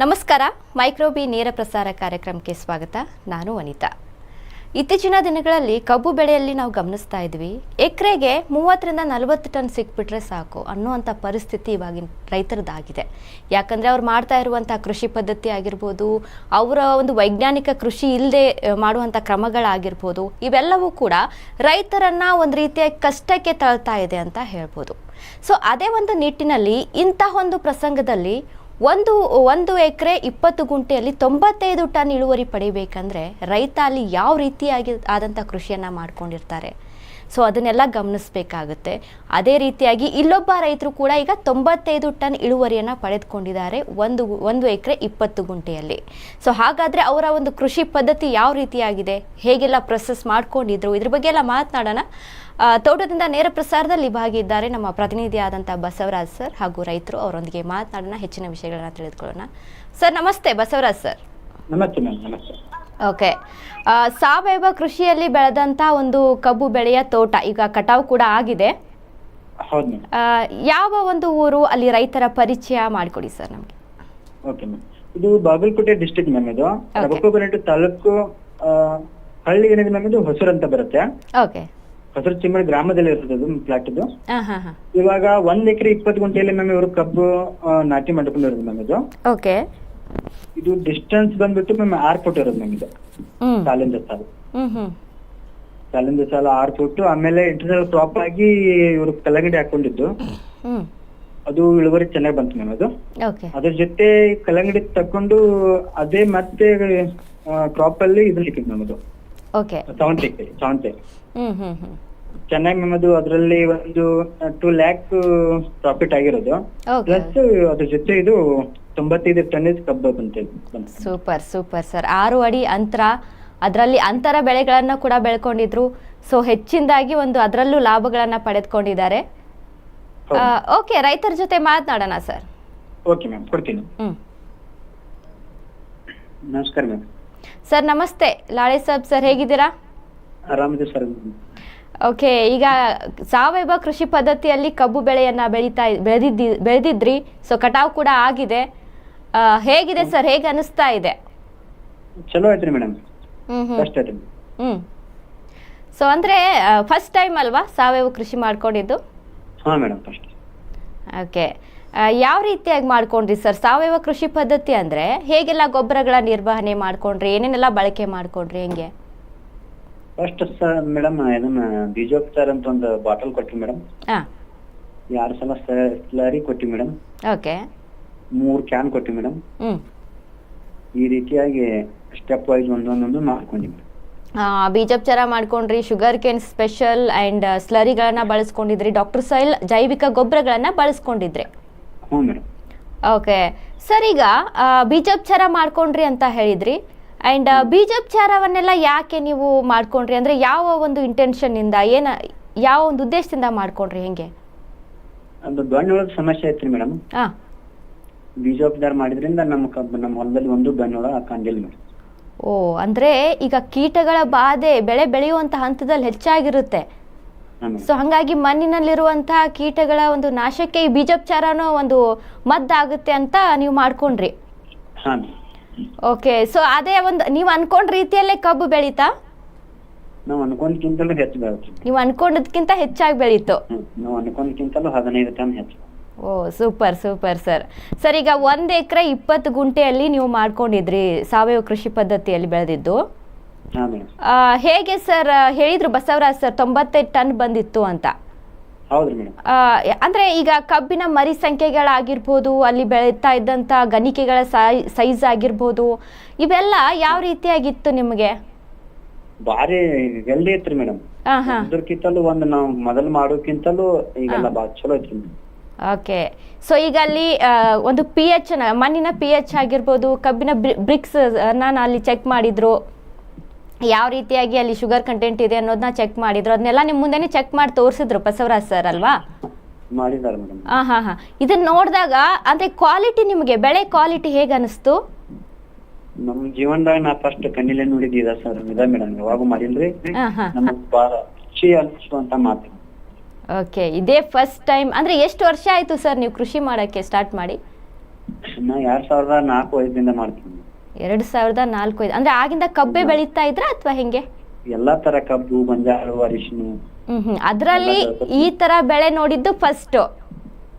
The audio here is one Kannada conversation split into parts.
ನಮಸ್ಕಾರ, ಮೈಕ್ರೋಬಿ ನೇರ ಪ್ರಸಾರ ಕಾರ್ಯಕ್ರಮಕ್ಕೆ ಸ್ವಾಗತ. ನಾನು ವನಿತಾ ಇತ್ತೀಚಿನ ದಿನಗಳಲ್ಲಿ ಕಬ್ಬು ಬೆಳೆಯಲ್ಲಿ ನಾವು ಗಮನಿಸ್ತಾ ಇದ್ವಿ. ಎಕರೆಗೆ ಮೂವತ್ತರಿಂದ ನಲವತ್ತು ಟನ್ ಸಿಕ್ಬಿಟ್ರೆ ಸಾಕು ಅನ್ನುವಂಥ ಪರಿಸ್ಥಿತಿ ಇವಾಗಿನ ರೈತರದ್ದಾಗಿದೆ ಯಾಕಂದರೆ ಅವ್ರು ಮಾಡ್ತಾ ಇರುವಂಥ ಕೃಷಿ ಪದ್ಧತಿ ಆಗಿರ್ಬೋದು, ಅವರ ಒಂದು ವೈಜ್ಞಾನಿಕ ಕೃಷಿ ಇಲ್ಲದೆ ಮಾಡುವಂಥ ಕ್ರಮಗಳಾಗಿರ್ಬೋದು, ಇವೆಲ್ಲವೂ ಕೂಡ ರೈತರನ್ನು ಒಂದು ರೀತಿಯ ಕಷ್ಟಕ್ಕೆ ತಳ್ತಾ ಇದೆ ಅಂತ ಹೇಳ್ಬೋದು. ಸೊ, ಅದೇ ಒಂದು ನಿಟ್ಟಿನಲ್ಲಿ ಇಂತಹ ಒಂದು ಪ್ರಸಂಗದಲ್ಲಿ ಒಂದು ಒಂದು ಎಕರೆ ಇಪ್ಪತ್ತು ಗುಂಟೆಯಲ್ಲಿ ತೊಂಬತ್ತೈದು ಟನ್ ಇಳುವರಿ ಪಡಿಬೇಕಂದ್ರೆ ರೈತ ಅಲ್ಲಿ ಯಾವ ರೀತಿಯಾಗಿ ಆದಂಥ ಕೃಷಿಯನ್ನು ಮಾಡ್ಕೊಂಡಿರ್ತಾರೆ. ಸೊ, ಅದನ್ನೆಲ್ಲ ಗಮನಿಸಬೇಕಾಗುತ್ತೆ. ಅದೇ ರೀತಿಯಾಗಿ ಇಲ್ಲೊಬ್ಬ ರೈತರು ಕೂಡ ಈಗ ತೊಂಬತ್ತೈದು ಟನ್ ಇಳುವರಿಯನ್ನು ಪಡೆದುಕೊಂಡಿದ್ದಾರೆ ಒಂದು ಒಂದು ಎಕರೆ ಇಪ್ಪತ್ತು ಗುಂಟೆಯಲ್ಲಿ. ಸೊ, ಹಾಗಾದರೆ ಅವರ ಒಂದು ಕೃಷಿ ಪದ್ಧತಿ ಯಾವ ರೀತಿಯಾಗಿದೆ? ಹೇಗೆಲ್ಲ ಪ್ರೊಸೆಸ್ ಮಾಡ್ಕೊಂಡಿದ್ರು? ಇದ್ರ ಬಗ್ಗೆ ಎಲ್ಲ ಮಾತನಾಡೋಣ. ತೋಟದಿಂದ ನೇರ ಪ್ರಸಾರದಲ್ಲಿ ಭಾಗಿಯಿದ್ದಾರೆ ನಮ್ಮ ಪ್ರತಿನಿಧಿಯಾದಂಥ ಬಸವರಾಜ್ ಸರ್ ಹಾಗೂ ರೈತರು. ಅವರೊಂದಿಗೆ ಮಾತನಾಡೋಣ ಹೆಚ್ಚಿನ ವಿಷಯಗಳನ್ನ ತಿಳಿದುಕೊಳ್ಳೋಣ. ಸರ್ ನಮಸ್ತೆ ಬಸವರಾಜ್ ಸರ್. ನಮಸ್ತೆ ನಮಸ್ತೆ. ಓಕೆ. ಸಾವಯವ ಕೃಷಿಯಲ್ಲಿ ಬೆಳೆದಂತ ಒಂದು ಕಬ್ಬು ಬೆಳೆಯ ತೋಟ ಈಗ ಕಟಾವು ಕೂಡ ಆಗಿದೆ. ಯಾವ ಒಂದು ಊರು ಅಲ್ಲಿ ರೈತರ ಪರಿಚಯ ಮಾಡಿಕೊಡಿ ಸರ್ ನಮಗೆ. Okay ma'am. ಇದು ಬಾಗಲಕೋಟೆ ಡಿಸ್ಟ್ರಿಕ್ಟ್ ಮ್ಯಾಮ್ ಇದು. ತಾಲೂಕು ಹಳ್ಳಿ ಏನಿದೆ ಮ್ಯಾಮ್ ಇದು ಹೊಸೂರು ಅಂತ ಬರುತ್ತೆ. ಓಕೆ. ಹೊಸೂರು ಚಿಮ್ಮಡಿ ಗ್ರಾಮದಲ್ಲಿ ಇರ್ತದೆ ಅದು ಫ್ಲಾಟ್ ಇದು ಹಾಂ ಹಾಂ ಹಾಂ. ಇವಾಗ ಒಂದ್ ಎಕರೆ ಇಪ್ಪತ್ ಗುಂಟೆಯಲ್ಲಿ ಮ್ಯಾಮ್ ಇವರು ಕಬ್ಬು ಆ, ನಾಟಿ ಮಾಡ್ಕೊಂಡಿರೋದು ಮ್ಯಾಮ್ ಇದು. ಓಕೆ. ಇದು ಡಿಸ್ಟೆನ್ಸ್ ಬಂದ್ಬಿಟ್ಟು ಮ್ಯಾಮ್ ಆರ್ ಫುಟ್ ಇರೋದು ಮ್ಯಾಮ್ ಇದು. ಹ್ಞೂ ಸಾಲಿಂದ ಸಾಲು. ಹ್ಞೂ ಹ್ಞೂ ಸಾಲಿಂದ ಸಾಲ ಆರ್ ಫುಟ್ ಆಮೇಲೆ ಇಂಟರ್ನಲ್ ಕ್ರಾಪ್ ಆಗಿ ಇವರು ಕಲ್ಲಂಗಡಿ ಹಾಕೊಂಡಿದ್ದು. ಹ್ಞೂ ಅದು ಇಳುವರಿ ಚೆನ್ನಾಗಿ ಬಂತು ಮ್ಯಾಮ್ ಅದು. ಓಕೆ. ಅದ್ರ ಜೊತೆ ಕಲ್ಲಂಗಡಿ ತಕೊಂಡು ಅದೇ ಮತ್ತೆ ಕ್ರಾಪ್ ಅಲ್ಲಿ ಇದು ಸಿಕ್ಕಿದ್ ನಮ್ಮದು ಓಕೆ. ಹ್ಮ್ ಹ್ಮ್ ಚೆನ್ನೈ ಚೆನ್ನಾಗಿ ನಮ್ಮದು ಅದರಲ್ಲಿ ಒಂದು ಟೂ ಲ್ಯಾಕ್ ಪ್ರಾಫಿಟ್ ಆಗಿರೋದು. ಪ್ಲಸ್ ಅದ್ರ ಜೊತೆ ಇದು ತೊಂಬತ್ತೈದು ಟನ್ನೇಜ್ ಕಬ್ಬು ಬಂತೆ ಸೂಪರ್ ಸೂಪರ್ ಸರ್. ಆರು ಅಡಿ ಅಂತರ ಅದರಲ್ಲಿ ಅಂತರ ಬೆಳೆಗಳನ್ನ ಕೂಡ ಬೆಳ್ಕೊಂಡಿದ್ರು. ಸೊ ಹೆಚ್ಚಿನದಾಗಿ ಒಂದು ಅದರಲ್ಲೂ ಲಾಭಗಳನ್ನ ಪಡೆದುಕೊಂಡಿದ್ದಾರೆ. ಓಕೆ ರೈತರ ಜೊತೆ ಮಾತನಾಡೋಣ ಸರ್. ಓಕೆ ಮ್ಯಾಮ್ ಕೊಡ್ತೀನಿ. ನಮಸ್ಕಾರ ಮ್ಯಾಮ್. ಸರ್ ನಮಸ್ತೆ. ಲಾಳೆ ಸಾಬ್ ಸರ್ ಹೇಗಿದ್ದೀರಾ? ಸರ್. ಓಕೆ ಈಗ ಸಾವಯವ ಕೃಷಿ ಪದ್ಧತಿಯಲ್ಲಿ ಕಬ್ಬು ಬೆಳೆಯನ್ನ ಬೆಳೀತಾ ಬೆಳೆದಿದ್ದಿ ಬೆಳೆದಿದ್ರಿ. ಸೊ ಕಟಾವು ಕೂಡ ಆಗಿದೆ. ಆ, ಹೇಗಿದೆ ಸರ್? ಹೇಗೆ ಅನಿಸ್ತಾ ಇದೆ? ಚಲೋ ಐತ್ರಿ ಮೇಡಮ್. ಹ್ಮ್ ಹ್ಞೂ ಫಸ್ಟ್ ಹ್ಞೂ ಸೊ ಅಂದ್ರೆ ಫಸ್ಟ್ ಟೈಮ್ ಅಲ್ವಾ ಸಾವಯವ ಕೃಷಿ ಮಾಡ್ಕೊಂಡಿದ್ದು? ಹಾ ಮೇಡಮ್ ಫಸ್ಟ್ ಓಕೆ. ಯಾವ ರೀತಿಯಾಗಿ ಮಾಡ್ಕೊಂಡ್ರಿ ಸರ್? ಸಾವಯವ ಕೃಷಿ ಪದ್ಧತಿ ಅಂದ್ರೆ ಹೇಗೆಲ್ಲ ಗೊಬ್ಬರಗಳ ನಿರ್ವಹಣೆ ಮಾಡ್ಕೊಂಡ್ರಿ? ಏನೇನೆಲ್ಲ ಬಳಕೆ ಮಾಡ್ಕೊಂಡ್ರಿ ಹೆಂಗೆ? ಫಸ್ಟ್ ಸರ್ ಮೇಡಮ್ ಇದನ್ನ ಬೀಜೋಪಚಾರ ಅಂತ ಒಂದು ಬಾಟಲ್ ಕೊಟ್ಟಿ ಮೇಡಮ್. ಹಾಂ. ಎರಡು ಸಲ ಸ್ಲರಿ ಕೊಟ್ಟಿ ಮೇಡಮ್. ಓಕೆ. ಮೂರು ಕ್ಯಾನ್ ಕೊಟ್ಟಿ ಮೇಡಮ್. ಹ್ಞೂ ಈ ರೀತಿಯಾಗಿ ಸ್ಟೆಪ್ ವೈಸ್ ಒಂದೊಂದೊಂದು ಮಾಡ್ಕೊಂಡಿ ಬೀಜೋಪಚಾರ ಮಾಡ್ಕೊಂಡ್ರಿ ಶುಗರ್ ಕೇನ್ ಸ್ಪೆಷಲ್ ಅಂಡ್ ಸ್ಲರಿಗಳನ್ನ ಬಳಸ್ಕೊಂಡಿದ್ರಿ ಡಾಕ್ಟರ್ ಸೈಲ್ ಜೈವಿಕ ಗೊಬ್ಬರಗಳನ್ನ ಬಳಸ್ಕೊಂಡಿದ್ರಿ. ಹ್ಞೂ ಮೇಡಮ್ ಓಕೆ. ಸರ್ ಈಗ ಬೀಜೋಪಚಾರ ಮಾಡ್ಕೊಂಡ್ರಿ ಅಂತ ಹೇಳಿದ್ರಿ. ಅಂಡ್ ಬೀಜೋಪಚಾರವನ್ನೆಲ್ಲ ಯಾಕೆ ನೀವು ಮಾಡ್ಕೊಂಡ್ರಿ? ಅಂದ್ರೆ ಯಾವ ಒಂದು ಇಂಟೆನ್ಷನ್ನಿಂದ ಏನ ಯಾವ ಒಂದು ಉದ್ದೇಶದಿಂದ ಮಾಡ್ಕೊಂಡ್ರಿ ಹೆಂಗೆ? ಅದು ಸಮಸ್ಯೆ ಐತ್ರಿ ಮೇಡಮ್. ಹಾಂ. ಬೀಜೋಪಚಾರ ಮಾಡಿದ್ರಿಂದ ನಮ್ಮ ಕಬ್ಬು ನಮ್ಮ ಹೊಲದಲ್ಲಿ ಒಂದು ಬೆಣ್ಣೊಳ ಕಂಡಿಲ್ಲ ಮೇಡಮ್. ಓ ಅಂದ್ರೆ ಈಗ ಕೀಟಗಳ ಬಾಧೆ ಬೆಳೆ ಬೆಳೆಯುವಂತ ಹಂತದಲ್ಲಿ ಹೆಚ್ಚಾಗಿರುತ್ತೆ. ಸೊ ಹಂಗಾಗಿ ಮಣ್ಣಿನಲ್ಲಿರುವಂತಹ ಕೀಟಗಳ ಒಂದು ನಾಶಕ್ಕೆ ಈ ಬೀಜೋಪಚಾರನೂ ಒಂದು ಮದ್ದಾಗುತ್ತೆ ಅಂತ ನೀವು ಮಾಡ್ಕೊಂಡ್ರಿ. ಓಕೆ ಸೊ ಅದೇ ಒಂದು ನೀವು ಅನ್ಕೊಂಡ ರೀತಿಯಲ್ಲೇ ಕಬ್ಬು ಬೆಳೀತಾ? ನಾವು ಅನ್ಕೊಂಡ್ಕಿಂತಲೂ ಹೆಚ್ಚು ಬೆಳೀತೀವಿ. ನೀವು ಅನ್ಕೊಂಡದ್ಕಿಂತ ಹೆಚ್ಚಾಗಿ ಬೆಳೀತು. ನಾವು ಅನ್ಕೊಂಡ್ಕಿಂತಲೂ ಹದಿನೈದು ಟನ್ ಹೆಚ್ಚು. ಓ ಸೂಪರ್ ಸೂಪರ್ ಸರ್. ಸರ್ ಈಗ ಒಂದು ಎಕರೆ ಇಪ್ಪತ್ತು ಗುಂಟೆಯಲ್ಲಿ ನೀವು ಮಾಡ್ಕೊಂಡಿದ್ರಿ ಸಾವಯವ ಕೃಷಿ ಪದ್ಧತಿಯಲ್ಲಿ ಬೆಳೆದಿದ್ದು. ಹೇಗೆ ಸರ್ ಹೇಳಿದ್ರು ಬಸವರಾಜ್ ಸರ್ ತೊಂಬತ್ತೈದು ಟನ್ ಬಂದಿತ್ತು ಅಂತ? ಅಂದ್ರೆ ಈಗ ಕಬ್ಬಿನ ಮರಿ ಸಂಖ್ಯೆಗಳಾಗಿರ್ಬೋದು ಅಲ್ಲಿ ಬೆಳೀತಾ ಇದ್ದಂತ ಗಣಿಕೆಗಳ ಸೈಜ್ ಆಗಿರ್ಬೋದು ಇವೆಲ್ಲ ಯಾವ ರೀತಿಯಾಗಿತ್ತು ನಿಮಗೆ? ಬಾರಿ ಹೆಲ್ದಿ ಇತ್ತು ಮೇಡಮ್ ಅದ್ರಕ್ಕಿಂತಲೂ ಒಂದು ನಾವು ಮೊದಲು ಮಾಡೋಕ್ಕಿಂತಲೂ ಈಗೆಲ್ಲ ಭಾಳ ಚಲೋ ಐತ್ರಿ ಓಕೆ. ಸೊ ಈಗ ಅಲ್ಲಿ ಒಂದು ಪಿ ಎಚ್ ಮಣ್ಣಿನ ಪಿ ಎಚ್ ಆಗಿರ್ಬೋದು ಕಬ್ಬಿನ ಬ್ರಿಕ್ಸ್ ನಾನು ಅಲ್ಲಿ ಚೆಕ್ ಮಾಡಿದ್ರು. ಯಾವ ರೀತಿಯಾಗಿ ಅಲ್ಲಿ ಶುಗರ್ ಕಂಟೆಂಟ್ ಇದೆ ಅನ್ನೋದನ್ನ ಚೆಕ್ ಮಾಡಿದ್ರು. ಅದನ್ನೆಲ್ಲ ನಿಮ್ಮ ಮುಂದೆನೇ ಚೆಕ್ ಮಾಡಿ ತೋರಿಸಿದ್ರು ಬಸವರಾಜ್ ಸರ್ ಅಲ್ವಾ? ಮಾಡಿದಾರೆ ಮೇಡಮ್. ಹಾಂ ಹಾಂ ಹಾಂ. ಇದನ್ನ ನೋಡಿದಾಗ ಅಂದ್ರೆ ಕ್ವಾಲಿಟಿ ನಿಮಗೆ ಬೆಳೆ ಕ್ವಾಲಿಟಿ ಹೇಗೆ ಅನಿಸ್ತು? ನಮ್ ಜೀವನದಾಗ ನಾ ಫಸ್ಟ್ ಕಣ್ಣಿಲೆ ನೋಡಿದ್ ಇದ ಸರ್ ಇದ ಮೇಡಮ್ ಯಾವಾಗ ಮಾಡಿಲ್ರಿ? ಹಾಂ ಹಾಂ ನಮಗ್ ಬಾಳ ಖುಷಿ ಅನ್ಸುವಂತ ಮಾತು. ಓಕೆ ಇದೇ ಫಸ್ಟ್ ಟೈಮ್ ಅಂದ್ರೆ ಎಷ್ಟು ವರ್ಷ ಆಯ್ತು ಸರ್ ನೀವು ಕೃಷಿ ಮಾಡಕ್ಕೆ ಸ್ಟಾರ್ಟ್ ಮಾಡಿ? ನಾ ಎರಡ್ ಸಾವಿರದ ನಾಲ್ಕು ಐದರಿಂದ ಮಾಡ್ತೀನಿ. ಎರಡು ಸಾವಿರದ ನಾಲ್ಕು ಐದು. ಅಂದ್ರೆ ಆಗಿಂದ ಕಬ್ಬೆ ಬೆಳೀತಾ ಇದ್ರ ಅಥವಾ ಹೆಂಗೆ? ಎಲ್ಲಾ ತರ ಕಬ್ಬು ಗೊಂಜಾಳು ಅರಿಶಿನ ಹ್ಮ್ ಹ್ಮ್. ಅದ್ರಲ್ಲಿ ಈ ತರ ಬೆಳೆ ನೋಡಿದ್ದು ಫಸ್ಟ್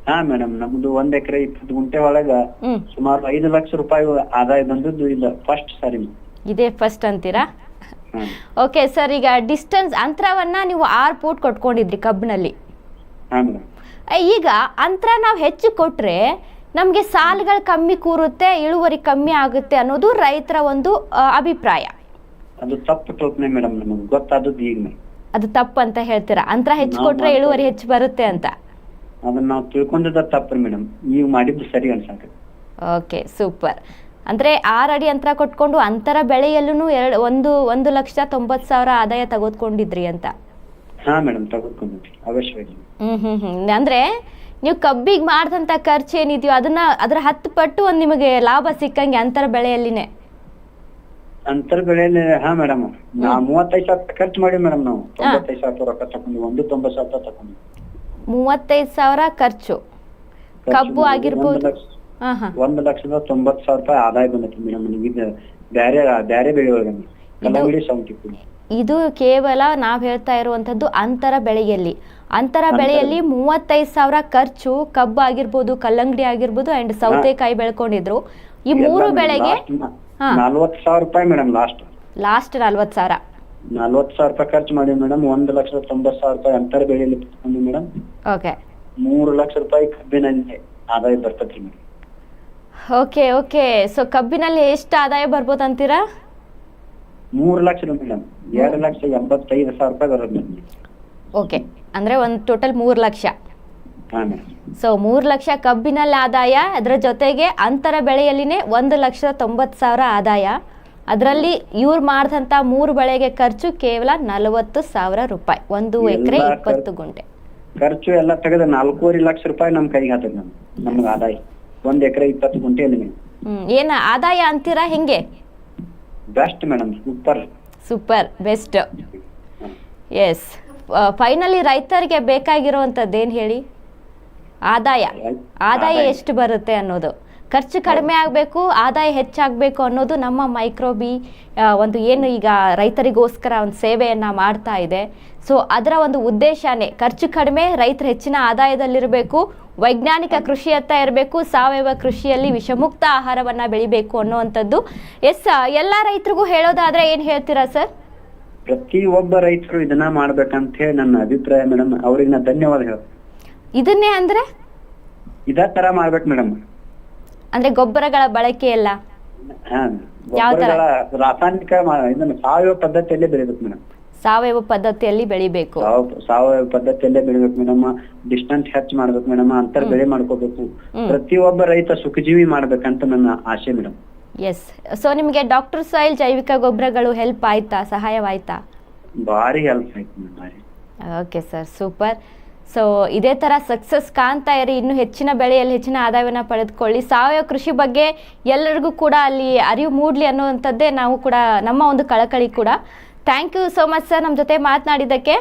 ಹಾ ಮೇಡಮ್ ನಮ್ದು ಒಂದ್ ಎಕರೆ ಇಪ್ಪತ್ತು ಗುಂಟೆ ಒಳಗ ಸುಮಾರು ಐದು ಲಕ್ಷ ರೂಪಾಯಿ ಆದಾಯ ಬಂದದ್ದು ಇಲ್ಲ. ಫಸ್ಟ್ ಸಾರಿ. ಇದೇ ಫಸ್ಟ್ ಅಂತೀರಾ? ಓಕೆ ಸರ್ ಈಗ ಡಿಸ್ಟೆನ್ಸ್ ಅಂತರವನ್ನ ನೀವು ಆರ್ ಫೂಟ್ ಕೊಟ್ಕೊಂಡಿದ್ರಿ ಕಬ್ಬಿನಲ್ಲಿ. ಈಗ ಅಂತರ ನಾವು ಹೆಚ್ಚು ಕೊಟ್ರೆ ನಮಗೆ ಸಾಲಗಳು ಕಮ್ಮಿ ಕೂರುತ್ತೆ ಇಳುವರಿ ಕಮ್ಮಿ ಆಗುತ್ತೆ ಅನ್ನೋದು ರೈತರ ಒಂದು ಅಭಿಪ್ರಾಯ. ಅದು ತಪ್ಪು ಕಲ್ಪನೆ ಮೇಡಮ್ ನಮಗೆ ಗೊತ್ತಾದದ್ದು ಈಗ ಅದು ತಪ್ಪು ಅಂತ ಹೇಳ್ತೀರಾ? ಅಂತರ ಹೆಚ್ಚು ಕೊಟ್ರೆ ಇಳುವರಿ ಹೆಚ್ಚು ಬರುತ್ತೆ ಅಂತ. ಅದನ್ನ ನಾವು ತಿಳ್ಕೊಂಡಿದ್ದ ತಪ್ಪು ಮೇಡಮ್. ನೀವು ಮಾಡಿದ್ದು ಸರಿ ಅನ್ಸಕ್ಕೆ ಓಕೆ ಸೂಪರ್. ಅಂದ್ರೆ ಆರು ಅಡಿ ಅಂತರ ಕೊಟ್ಕೊಂಡು ಅಂತರ ಬೆಳೆಯಲ್ಲೂ ಎರಡು ಒಂದು ಒಂದು ಲಕ್ಷ ತೊಂಬತ್ತು ಸಾವಿರ ಆದಾಯ ತೆಗೆದುಕೊಂಡಿದ್ರಿ ಅಂತ. ಹಾ ಮೇಡಮ್ ತಗೊಂಡ್ಕೊಂಡ್ರಿ ಅವಶ್ಯವಾಗಿ ಹ್ಮ್ ಹ್ಮ್ ಹ್ಮ್. ಅಂದ್ರೆ ನೀವು ಕಬ್ಬಿಗೆ ಮಾಡಿದಂಥ ಖರ್ಚು ಏನಿದೆಯೋ ಅದನ್ನ ಅದರ ಹತ್ತು ಪಟ್ಟು ಒಂದು ನಿಮಗೆ ಲಾಭ ಸಿಕ್ಕಂಗೆ ಅಂತರ ಬೆಳೆಯಲ್ಲಿನೇ. ಅಂತರ ಬೆಳೆಯಲ್ಲಿ ಹಾ ಮೇಡಮ್ ನಾ ಮೂವತ್ತೈದು ಸಾವಿರ ಖರ್ಚು ಮಾಡಿ ಮೇಡಮ್ ನಾವು. ತೊಂಬತ್ತೈದು ಸಾವಿರ ರೂಪಾಯಿ ರೊಕ್ಕ ತಗೊಂಡು ಒಂದು ತೊಂಬತ್ತು ಸಾವಿರ ತಗೊಂಡು ಮೂವತ್ತೈದು ಸಾವಿರ ಖರ್ಚು. ಕಬ್ಬು ಆಗಿರ್ಬೋದು. ಒಂದು ಲಕ್ಷದ ತೊಂಬತ್ತು ಸಾವಿರ ರೂಪಾಯಿ ಆದಾಯ ಬಂದೈತಿ ಮೇಡಮ್ ನಿಮಗೆ ಬ್ಯಾರೆ ಬ್ಯಾರೆ ಬೆಳೆ ಒಳಗೆ ಕಲ್ಲಂಗಡಿ ಇದು ಕೇವಲ ನಾವು ಹೇಳ್ತಾ ಇರುವಂಥದ್ದು ಅಂತರ ಬೆಳೆಯಲ್ಲಿ. ಅಂತರ ಬೆಳೆಯಲ್ಲಿ ಮೂವತ್ತೈದು ಸಾವಿರ ಖರ್ಚು ಕಬ್ಬು ಆಗಿರ್ಬೋದು ಕಲ್ಲಂಗಡಿ ಆಗಿರ್ಬೋದು ಅಂಡ್ ಸೌತೆಕಾಯಿ ಬೆಳ್ಕೊಂಡಿದ್ರು. ಈ ಮೂರು ಬೆಳೆಗೆ ಲಾಸ್ಟ್ ನಲ್ವತ್ತು ಸಾವಿರ ನಲ್ವತ್ತು ಸಾವಿರ. ರೂಪಾಯಿ ಖರ್ಚು ಮಾಡಿ ಮೇಡಮ್ ಒಂದು ಲಕ್ಷದ ತೊಂಬತ್ತು ಸಾವಿರ ರೂಪಾಯಿ ಅಂತರ ಬೆಳೆಯಲ್ಲಿ ಮೇಡಮ್. ಓಕೆ ಮೂರು ಲಕ್ಷ ರೂಪಾಯಿ ಕಬ್ಬಿನಲ್ಲಿ ಆದಾಯ ಬರ್ತೈತ್ರಿ ಮೇಡಮ್. ಓಕೆ ಓಕೆ ಸೊ ಕಬ್ಬಿನಲ್ಲಿ ಎಷ್ಟು ಆದಾಯ ಬರ್ಬೋದು ಅಂತೀರಾ ಮೂರು ಲಕ್ಷ ಮೇಡಮ್. ಎರಡು ಲಕ್ಷ ಎಂಬತ್ತೈದು ಸಾವಿರ ರೂಪಾಯಿ ಬರೋದು ಮೇಡಮ್. ಓಕೆ. ಅಂದ್ರೆ ಒಂದು ಟೋಟಲ್ ಮೂರು ಲಕ್ಷ. ಹಾ ಮೇಡಮ್. ಸೊ ಮೂರು ಲಕ್ಷ ಕಬ್ಬಿನಲ್ಲಿ ಆದಾಯ ಅದರ ಜೊತೆಗೆ ಅಂತರ ಬೆಳೆಯಲ್ಲಿನೇ ಒಂದು ಲಕ್ಷದ ತೊಂಬತ್ತು ಸಾವಿರ ಆದಾಯ. ಅದರಲ್ಲಿ ಇವ್ರು ಮಾಡಿದಂಥ ಮೂರು ಬೆಳೆಗೆ ಖರ್ಚು ಕೇವಲ ನಲವತ್ತು ಸಾವಿರ ರೂಪಾಯಿ. ಒಂದು ಎಕರೆ ಎಲ್ಲ ಇಪ್ಪತ್ತು ಗುಂಟೆ. ಖರ್ಚು ಎಲ್ಲ ತೆಗೆದ ನಾಲ್ಕೂವರೆ ಲಕ್ಷ ರೂಪಾಯಿ ನಮ್ ಕೈಗೆ ನಮ್ಗೆ ಆದಾಯ. ಒಂದ್ ಎಕರೆ ಇಪ್ಪತ್ತು ಗುಂಟೆ ಮೇಡಮ್. ಹ್ಮ್ ಏನು ಆದಾಯ ಅಂತೀರಾ ಹೆಂಗೆ? Best madam super super best yes finally ರೈತರಿಗೆ ಬೇಕಾಗಿರುವಂಥದ್ದು ಏನು ಹೇಳಿ? ಆದಾಯ. ಆದಾಯ. ಆದಾಯ. ಎಷ್ಟು ಬರುತ್ತೆ ಅನ್ನೋದು. ಖರ್ಚು ಕಡಿಮೆ ಆಗಬೇಕು ಆದಾಯ ಹೆಚ್ಚಾಗಬೇಕು ಅನ್ನೋದು ನಮ್ಮ ಮೈಕ್ರೋಬಿ ಒಂದು ಏನು ಈಗ ರೈತರಿಗೋಸ್ಕರ ಒಂದು ಸೇವೆಯನ್ನು ಮಾಡ್ತಾ ಇದೆ. ಸೊ ಅದರ ಒಂದು ಉದ್ದೇಶನೇ ಖರ್ಚು ಕಡಿಮೆ ರೈತರು ಹೆಚ್ಚಿನ ಆದಾಯದಲ್ಲಿರಬೇಕು ವೈಜ್ಞಾನಿಕ ಕೃಷಿಯತ್ತ ಇರಬೇಕು ಸಾವಯವ ಕೃಷಿಯಲ್ಲಿ ವಿಷಮುಕ್ತ ಆಹಾರವನ್ನು ಬೆಳಿಬೇಕು ಅನ್ನುವಂಥದ್ದು. ಎಸ್ ಎಲ್ಲ ರೈತರಿಗೂ ಹೇಳೋದಾದ್ರೆ ಏನು ಹೇಳ್ತೀರಾ ಸರ್? ಪ್ರತಿ ಒಬ್ಬ ರೈತರು ಇದನ್ನ ಮಾಡ್ಬೇಕಂತ ಹೇಳಿ ನನ್ನ ಅಭಿಪ್ರಾಯ ಮೇಡಮ್ ಅವ್ರಿಗೆ ನಾ ಧನ್ಯವಾದ ಹೇಳ ಇದನ್ನೇ ಅಂದ್ರೆ? ಇದೇ ತರ ಮಾಡ್ಬೇಕು ಮೇಡಮ್ ಅಂದ್ರೆ ಗೊಬ್ಬರಗಳ ಬಳಕೆ ಎಲ್ಲ? ಯಾವ ತರ? ರಾಸಾಯನಿಕ ಇದನ್ನ ಸಾವಯವ ಪದ್ಧತಿಯಲ್ಲಿ ಬೆಳಿಬೇಕು ಮೇಡಮ್ ಸಾವಯವ ಪದ್ಧತಿಯಲ್ಲಿ ಬೆಳಿಬೇಕು. ಸಾವ- ಸಾವಯವ ಪದ್ಧತಿಯಲ್ಲೇ ಬೆಳಿಬೇಕು ಮೇಡಮ್ ಡಿಸ್ಟೆನ್ಸ್ ಹೆಚ್ಚು ಮಾಡ್ಬೇಕು ಮೇಡಮ್ ಅಂತರ್ ಬೆಳೆ ಮಾಡ್ಕೋಬೇಕು. ಪ್ರತಿಯೊಬ್ಬ ರೈತ ಸುಖಜೀವಿ ಮಾಡ್ಬೇಕಂತ ನನ್ನ ಆಸೆ ಮೇಡಮ್ ಎಸ್ ಸೊ ನಿಮಗೆ ಡಾಕ್ಟರ್ ಸಾಯಿಲ್ ಜೈವಿಕ ಗೊಬ್ಬರಗಳು ಹೆಲ್ಪ್ ಆಯ್ತಾ? ಸಹಾಯವಾಯ್ತಾ? ಭಾರಿ ಹೆಲ್ಪ್ ಆಯ್ತು ಓಕೆ ಸರ್ ಸೂಪರ್ ಸೊ ಇದೇ ಥರ ಸಕ್ಸಸ್ ಕಾಣ್ತಾ ಇರಿ. ಇನ್ನೂ ಹೆಚ್ಚಿನ ಬೆಳೆಯಲ್ಲಿ ಹೆಚ್ಚಿನ ಆದಾಯವನ್ನು ಪಡೆದುಕೊಳ್ಳಿ. ಸಾವಯವ ಕೃಷಿ ಬಗ್ಗೆ ಎಲ್ಲರಿಗೂ ಕೂಡ ಅಲ್ಲಿ ಅರಿವು ಮೂಡಲಿ ಅನ್ನುವಂಥದ್ದೇ ನಾವು ಕೂಡ ನಮ್ಮ ಒಂದು ಕಳಕಳಿ ಕೂಡ. Thank you so much sir ನಮ್ಮ ಜೊತೆ ಮಾತನಾಡಿದ್ದಕ್ಕೆ.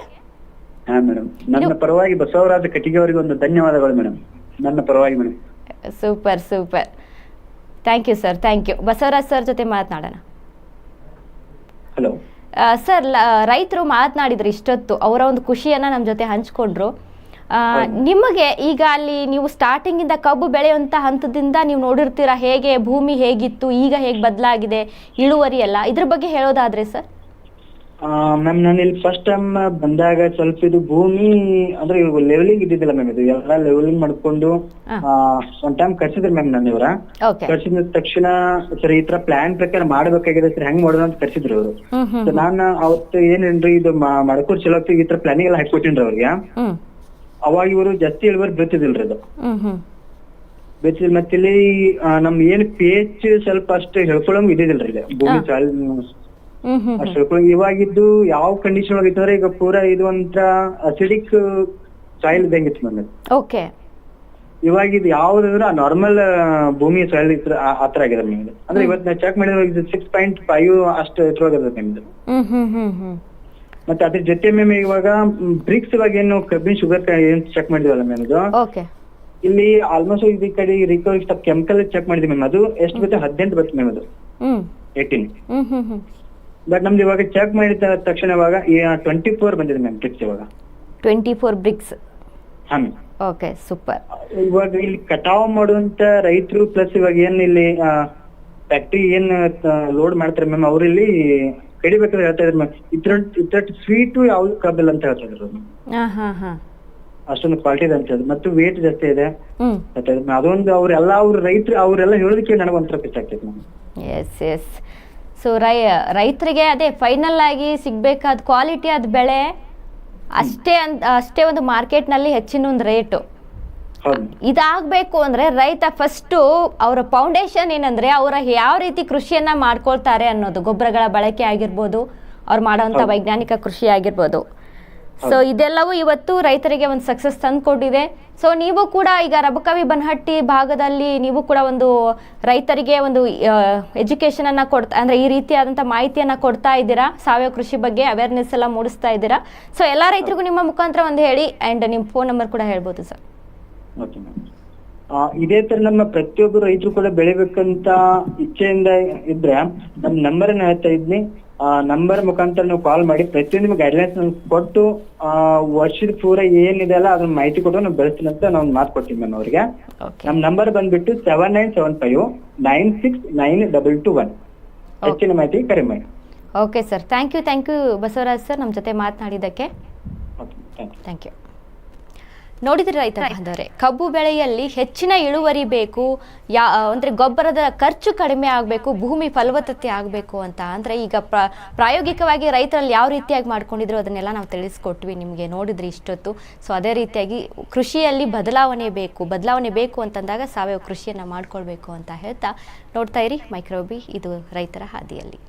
ಹಾ ಮೇಡಮ್ ನನ್ನ ಪರವಾಗಿ ಬಸವರಾಜ ಕಟ್ಟಿಗೆ ಅವರಿಗೆ ಒಂದು ಧನ್ಯವಾದಗಳು ಮೇಡಮ್ ನನ್ನ ಪರವಾಗಿ madam super super thank you sir thank you Basavaraj sir ಜೊತೆ ಮಾತನಾಡೋಣ. ಹಲೋ ಸರ್ ರೈತರು ಮಾತನಾಡಿದ್ರು ಇಷ್ಟೊತ್ತು. ಅವರ ಒಂದು ಖುಷಿಯನ್ನ ನಮ್ಮ ಜೊತೆ ಹಂಚ್ಕೊಂಡ್ರು. ನಿಮಗೆ ಈಗ ಅಲ್ಲಿ ನೀವು ಸ್ಟಾರ್ಟಿಂಗ್ ಇಂದ ಕಬ್ಬು ಬೆಳೆಯುವಂತ ಹಂತದಿಂದ ನೀವು ನೋಡಿರ್ತೀರಾ ಹೇಗೆ ಭೂಮಿ ಹೇಗಿತ್ತು ಈಗ ಹೇಗೆ ಬದಲಾಗಿದೆ ಇಳುವರಿ ಎಲ್ಲ. ಇದ್ರ ಬಗ್ಗೆ ಹೇಳೋದಾದ್ರೆ ಸರ್ ಮ್ಯಾಮ್ ನಾನು ಇಲ್ಲಿ ಫಸ್ಟ್ ಟೈಮ್ ಬಂದಾಗ ಸ್ವಲ್ಪ ಇದು ಭೂಮಿ ಅಂದ್ರೆ ಲೆವೆಲಿಂಗ್ ಇದ್ದಿದ್ದಿಲ್ಲ ಮ್ಯಾಮ್ ಇದು. ಎಲ್ಲ ಲೆವೆಲಿಂಗ್ ಮಾಡ್ಕೊಂಡು. ಒಂದ್ ಟೈಮ್ ಕರ್ಸಿದ್ರು ಮ್ಯಾಮ್ ನಾನು ಇವರ. ಕರ್ಸಿದ ತಕ್ಷಣ ಸರಿ ಈ ತರ ಪ್ಲಾನ್ ಪ್ರಕಾರ ಮಾಡ್ಬೇಕಾಗಿದೆ ಸರ್ ಹೆಂಗ್ ಮಾಡೋದು ಅಂತ ಕರ್ಸಿದ್ರು ಅವರು ನಾನು ಅವತ್ತು ಏನೇನ್ರಿ ಇದು ಮಡಕೂರ್ ಮಾಡ್ಕೊಡ್ ಚಲೋ ಈ ತರ ಪ್ಲಾನಿಂಗ್ ಎಲ್ಲ ಹಾಕೊಟ್ಟಿನ್ರಿ ಅವ್ರಿಗೆ. ಅವಾಗ ಇವರು ಜಾಸ್ತಿ ಇಳುವರಿ ಬೀಳ್ತಿದಿಲ್ರಿ ಅದು. ಬೇಸಿಲ್ ಮತ್ತೆ ಇಲ್ಲಿ ನಮ್ ಏನ್ ಪಿ ಎಚ್ ಸ್ವಲ್ಪ ಅಷ್ಟು ಹೇಳ್ಕೊಳಂಗ್ ಇದಿಲ್ರಿ ಇಲ್ಲಿ ಭೂಮಿ ಚಾಲ ಸಾಲ್ ಅಷ್ಟು ಹೇಳ್ಕೊಳಂಗ್ ಇವಾಗಿದ್ದು ಯಾವ ಕಂಡೀಷನ್ ಒಳಗಿತ್ತಂದ್ರೆ ಈಗ ಪೂರಾ ಇದು ಅಂತ ಅಸಿಡಿಕ್ ಸಾಯಿಲ್ ಇದ್ದಂಗಿತ್ತು ನನ್ನ ಓಕೆ ಇವಾಗ ಇದು ಯಾವ್ದಂದ್ರೆ ನಾರ್ಮಲ್ ಭೂಮಿ ಸಾಯಿಲ್ ಇತ್ತು ಆ- ಆ ತರ ಆಗಿದೆ ನಿಮ್ದು. ಅಂದ್ರೆ ಇವತ್ತು ನಾವು ಚೆಕ್ ಮಾಡಿದ್ರೆ ಸಿಕ್ಸ್ ಪಾಯಿಂಟ್ ಫೈವ್ ಅಷ್ಟು ಇದ್ರೊಳಗದ ನಿಮ್ದು. ಮತ್ತೆ ಅದ್ರ ಜೊತೆ ಮ್ಯಾಮ್ ಇವಾಗ ಬ್ರಿಕ್ಸ್ ಇವಾಗ ಏನು ಕಬ್ಬಿನ ಶುಗರ್ ಏನ್ ಚೆಕ್ ಮಾಡಿದ್ವಲ್ಲ ಮ್ಯಾಮ್ ಇದು? ಓಕೆ ಇಲ್ಲಿ ಆಲ್ಮೋಸ್ಟ್ ಈ ಕಡೆ ರಿಕವರಿ ಸ್ವಲ್ಪ ಕೆಮಿಕಲ್ ಚೆಕ್ ಮಾಡಿದ್ವಿ ಮ್ಯಾಮ್ ಅದು ಎಷ್ಟು ಬರುತ್ತೆ ಹದಿನೆಂಟು ಬರುತ್ತೆ ಮ್ಯಾಮ್ ಅದು. ಏಟೀನ್ ಏಯ್ಟೀನ್ ಬಟ್ ನಮ್ದು ಇವಾಗ ಚೆಕ್ ಮಾಡಿದ ತಕ್ಷಣ ಇವಾಗ ಟ್ವೆಂಟಿ ಫೋರ್ ಬಂದಿದೆ ಮ್ಯಾಮ್ ಬ್ರಿಕ್ಸ್ ಇವಾಗ. ಟ್ವೆಂಟಿ ಫೋರ್ ಬ್ರಿಕ್ಸ್ ಹಾ ಮ್ಯಾಮ್ ಓಕೆ ಸೂಪರ್ ಇವಾಗ ಇಲ್ಲಿ ಕಟಾವ್ ಮಾಡುವಂತ ರೈತರು ಪ್ಲಸ್ ಇವಾಗ ಏನ್ ಇಲ್ಲಿ ಫ್ಯಾಕ್ಟ್ರಿ ಏನ್ ಲೋಡ್ ಮಾಡ್ತಾರೆ ಮ್ಯಾಮ್ ಅವ್ರು ಇಲ್ಲಿ ಕಡಿಬೇಕಾದ್ರೆ ಹೇಳ್ತಾ ಇದ್ರು ಮ್ಯಾಮ್ ಇದ್ರ ಇದ್ರ ಸ್ವೀಟು ಯಾವ್ದು ಕಬ್ಬಿಲ್ಲ ಅಂತ ಹೇಳ್ತಾ ಇದ್ರು ಅಷ್ಟೊಂದು ಕ್ವಾಲಿಟಿ ಇದೆ ಅಂತ ಹೇಳಿದ್ರು. ಮತ್ತು ವೇಟ್ ಜಾಸ್ತಿ ಇದೆ ಅದೊಂದು ಅವ್ರೆಲ್ಲ ಅವ್ರ ರೈತರು ಅವರೆಲ್ಲ ಹೇಳೋದಕ್ಕೆ ನನಗೆ ಒಂಥರ ಪಿಚ್ ಆಗ್ತೈತೆ ಮ್ಯಾಮ್. ಎಸ್ ಎಸ್ ಸೊ ರೈ ರೈತರಿಗೆ ಅದೇ ಫೈನಲ್ ಆಗಿ ಸಿಗ್ಬೇಕಾದ ಕ್ವಾಲಿಟಿ ಆದ ಬೆಳೆ ಅಷ್ಟೇ ಅಂತ ಅಷ್ಟೇ ಒಂದು ಮಾರ್ಕೆಟ್ನಲ್ಲಿ ಹೆಚ್ಚಿನ ಒಂದು ರೇಟು ಇದಾಗಬೇಕು ಅಂದ್ರೆ ರೈತ ಫಸ್ಟು ಅವರ ಫೌಂಡೇಶನ್ ಏನಂದ್ರೆ ಅವರ ಯಾವ ರೀತಿ ಕೃಷಿಯನ್ನ ಮಾಡ್ಕೊಳ್ತಾರೆ ಅನ್ನೋದು. ಗೊಬ್ಬರಗಳ ಬಳಕೆ ಆಗಿರ್ಬೋದು ಅವ್ರು ಮಾಡುವಂತ ವೈಜ್ಞಾನಿಕ ಕೃಷಿ ಆಗಿರ್ಬೋದು. ಸೊ ಇದೆಲ್ಲವೂ ಇವತ್ತು ರೈತರಿಗೆ ಒಂದು ಸಕ್ಸಸ್ ತಂದುಕೊಟ್ಟಿದೆ. ಸೊ ನೀವು ಕೂಡ ಈಗ ರಬಕವಿ ಬನ್ಹಟ್ಟಿ ಭಾಗದಲ್ಲಿ ನೀವು ಕೂಡ ಒಂದು ರೈತರಿಗೆ ಒಂದು ಎಜುಕೇಷನನ್ನು ಕೊಡ್ತಾ ಅಂದ್ರೆ ಈ ರೀತಿಯಾದಂಥ ಮಾಹಿತಿಯನ್ನ ಕೊಡ್ತಾ ಇದ್ದೀರಾ? ಸಾವಯವ ಕೃಷಿ ಬಗ್ಗೆ ಅವೇರ್ನೆಸ್ ಎಲ್ಲ ಮೂಡಿಸ್ತಾ ಇದ್ದೀರಾ? ಸೊ ಎಲ್ಲ ರೈತರಿಗೂ ನಿಮ್ಮ ಮುಖಾಂತರ ಒಂದು ಹೇಳಿ ಅಂಡ್ ನಿಮ್ಮ ಫೋನ್ ನಂಬರ್ ಕೂಡ ಹೇಳ್ಬೋದು ಸರ್ ಓಕೆ ಮ್ಯಾಮ್ ಇದೇ ತರ ನಮ್ಮ ಪ್ರತಿಯೊಬ್ಬ ರೈತರು ಕೂಡ ಬೆಳಿಬೇಕಂತ ಇಚ್ಛೆಯಿಂದ ಇದ್ರೆ ನಮ್ ನಂಬರ್ ಹೇಳ್ತಾ ಇದ್ನಿ. ಆ ನಂಬರ್ ಮುಖಾಂತರ ನೀವು ಕಾಲ್ ಮಾಡಿ. ಪ್ರತಿಯೊಂದು ನಿಮ್ಗೆ ಗೈಡ್ಲೈನ್ಸ್ ಕೊಟ್ಟು ಆ ವರ್ಷದ ಪೂರ ಏನಿದೆ ಅಲ್ಲ ಅದನ್ನ ಮಾಹಿತಿ ಕೊಟ್ಟು ನಾವು ಬೆಳೆಸ್ತೀನಿ ಅಂತ ನಾವು ಮಾತು ಕೊಡ್ತೀನಿ ಮ್ಯಾಮ್ ಅವ್ರಿಗೆ. ನಮ್ ನಂಬರ್ ಬಂದ್ಬಿಟ್ಟು seven nine seven five nine six nine double two one ಹೆಚ್ಚಿನ ಮಾಹಿತಿ ಕರೆ ಮಾಡಿ. Okay sir thank you thank you Basavaraj sir ನಮ್ಮ ಜೊತೆ ಮಾತನಾಡಿದ್ದಕ್ಕೆ. Okay thank you thank you ನೋಡಿದ್ರಿ ರೈತ ಅಂದರೆ ಕಬ್ಬು ಬೆಳೆಯಲ್ಲಿ ಹೆಚ್ಚಿನ ಇಳುವರಿ ಬೇಕು ಯಾ ಅಂದ್ರೆ ಗೊಬ್ಬರದ ಖರ್ಚು ಕಡಿಮೆ ಆಗಬೇಕು ಭೂಮಿ ಫಲವತ್ತತೆ ಆಗಬೇಕು ಅಂತ. ಅಂದ್ರೆ ಈಗ ಪ್ರ ಪ್ರಾಯೋಗಿಕವಾಗಿ ರೈತರಲ್ಲಿ ಯಾವ ರೀತಿಯಾಗಿ ಮಾಡ್ಕೊಂಡಿದ್ರು ಅದನ್ನೆಲ್ಲ ನಾವು ತಿಳಿಸ್ಕೊಟ್ವಿ ನಿಮಗೆ ನೋಡಿದ್ರಿ ಇಷ್ಟೊತ್ತು. ಸೊ ಅದೇ ರೀತಿಯಾಗಿ ಕೃಷಿಯಲ್ಲಿ ಬದಲಾವಣೆ ಬೇಕು ಬದಲಾವಣೆ ಬೇಕು ಅಂತಂದಾಗ ಸಾವಯವ ಕೃಷಿಯನ್ನು ಮಾಡ್ಕೊಳ್ಬೇಕು ಅಂತ ಹೇಳ್ತಾ ನೋಡ್ತಾ ಇರಿ ಮೈಕ್ರೋಬಿ ಇದು ರೈತರ ಹಾದಿಯಲ್ಲಿ.